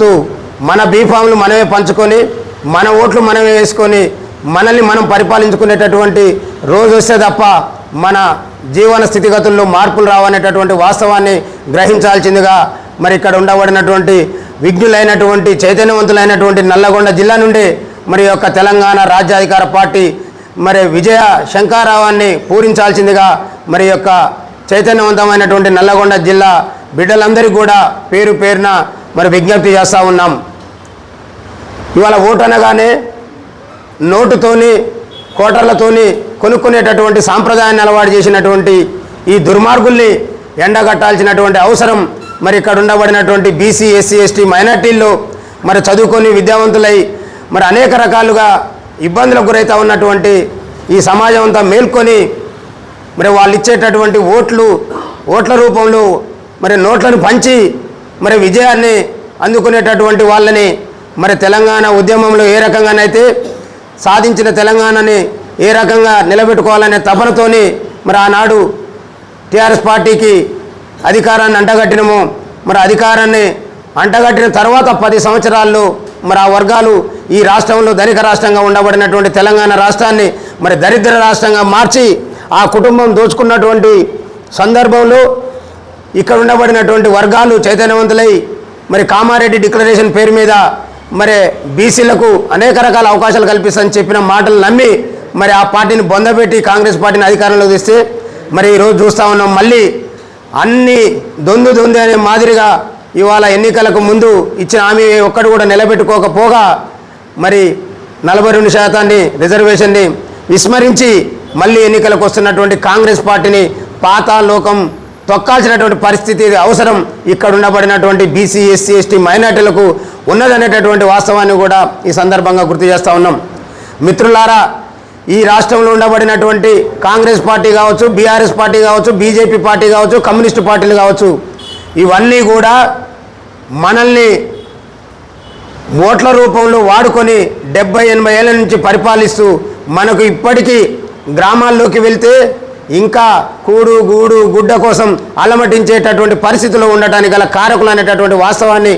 వస్తూ మన బీఫామ్లు మనమే పంచుకొని మన ఓట్లు మనమే వేసుకొని మనల్ని మనం పరిపాలించుకునేటటువంటి రోజు వస్తే తప్ప మన జీవన స్థితిగతుల్లో మార్పులు రావనేటటువంటి వాస్తవాన్ని గ్రహించాల్సిందిగా మరి ఇక్కడ ఉండబడినటువంటి విఘ్నులైనటువంటి చైతన్యవంతులైనటువంటి నల్లగొండ జిల్లా నుండి మరి యొక్క తెలంగాణ రాజ్యాధికార పార్టీ మరి విజయ శంకారావాన్ని పూరించాల్సిందిగా మరి యొక్క చైతన్యవంతమైనటువంటి నల్లగొండ జిల్లా బిడ్డలందరికీ కూడా పేరు పేరున మరి విజ్ఞప్తి చేస్తూ ఉన్నాం. ఇవాళ ఓటు అనగానే నోటుతోని కోటర్లతోని కొనుక్కునేటటువంటి సాంప్రదాయాన్ని అలవాటు చేసినటువంటి ఈ దుర్మార్గుల్ని ఎండగట్టాల్సినటువంటి అవసరం మరి ఇక్కడ ఉండబడినటువంటి బీసీ ఎస్సీ ఎస్టీ మైనార్టీల్లో మరి చదువుకొని విద్యావంతులై మరి అనేక రకాలుగా ఇబ్బందులకు గురవుతూ ఉన్నటువంటి ఈ సమాజం అంతా మేల్కొని మరి వాళ్ళు ఇచ్చేటటువంటి ఓట్లు ఓట్ల రూపంలో మరి నోట్లను పంచి మరి విజయాన్ని అందుకునేటటువంటి వాళ్ళని మరి తెలంగాణ ఉద్యమంలో ఏ రకంగానైతే సాధించిన తెలంగాణని ఏ రకంగా నిలబెట్టుకోవాలనే తపనతోని మరి ఆనాడు టీఆర్ఎస్ పార్టీకి అధికారాన్ని అంటగట్టినము. మరి అధికారాన్ని అంటగట్టిన తర్వాత పది సంవత్సరాల్లో మరి ఆ వర్గాలు ఈ రాష్ట్రంలో ధనిక రాష్ట్రంగా ఉండబడినటువంటి తెలంగాణ రాష్ట్రాన్ని మరి దరిద్ర రాష్ట్రంగా మార్చి ఆ కుటుంబం దోచుకున్నటువంటి సందర్భంలో ఇక్కడ ఉండబడినటువంటి వర్గాలు చైతన్యవంతులై మరి కామారెడ్డి డిక్లరేషన్ పేరు మీద మరి బీసీలకు అనేక రకాల అవకాశాలు కల్పిస్తామని చెప్పిన మాటలు నమ్మి మరి ఆ పార్టీని బొందబెట్టి కాంగ్రెస్ పార్టీని అధికారంలోకి తెస్తే మరి ఈరోజు చూస్తూ ఉన్నాం. మళ్ళీ అన్ని దొందు దొందు అనే మాదిరిగా ఇవాళ ఎన్నికలకు ముందు ఇచ్చిన హామీ ఒక్కడు కూడా నిలబెట్టుకోకపోగా మరి నలభై రెండు శాతాన్ని రిజర్వేషన్ని విస్మరించి మళ్ళీ ఎన్నికలకు వస్తున్నటువంటి కాంగ్రెస్ పార్టీని పాతాలోకం తొక్కాల్సినటువంటి పరిస్థితి అవసరం ఇక్కడ ఉండబడినటువంటి బీసీ ఎస్సీ ఎస్టీ మైనార్టీలకు ఉన్నదనేటటువంటి వాస్తవాన్ని కూడా ఈ సందర్భంగా గుర్తు చేస్తూ ఉన్నాం. మిత్రులారా ఈ రాష్ట్రంలో ఉండబడినటువంటి కాంగ్రెస్ పార్టీ కావచ్చు బీఆర్ఎస్ పార్టీ కావచ్చు బీజేపీ పార్టీ కావచ్చు కమ్యూనిస్టు పార్టీలు కావచ్చు ఇవన్నీ కూడా మనల్ని ఓట్ల రూపంలో వాడుకొని డెబ్బై ఎనభై ఏళ్ళ నుంచి పరిపాలిస్తూ మనకు ఇప్పటికీ గ్రామాల్లోకి వెళ్తే ఇంకా కూడు గూడు గుడ్డ కోసం అలమటించేటటువంటి పరిస్థితిలో ఉండటానికి గల కారకులు అనేటటువంటి వాస్తవాన్ని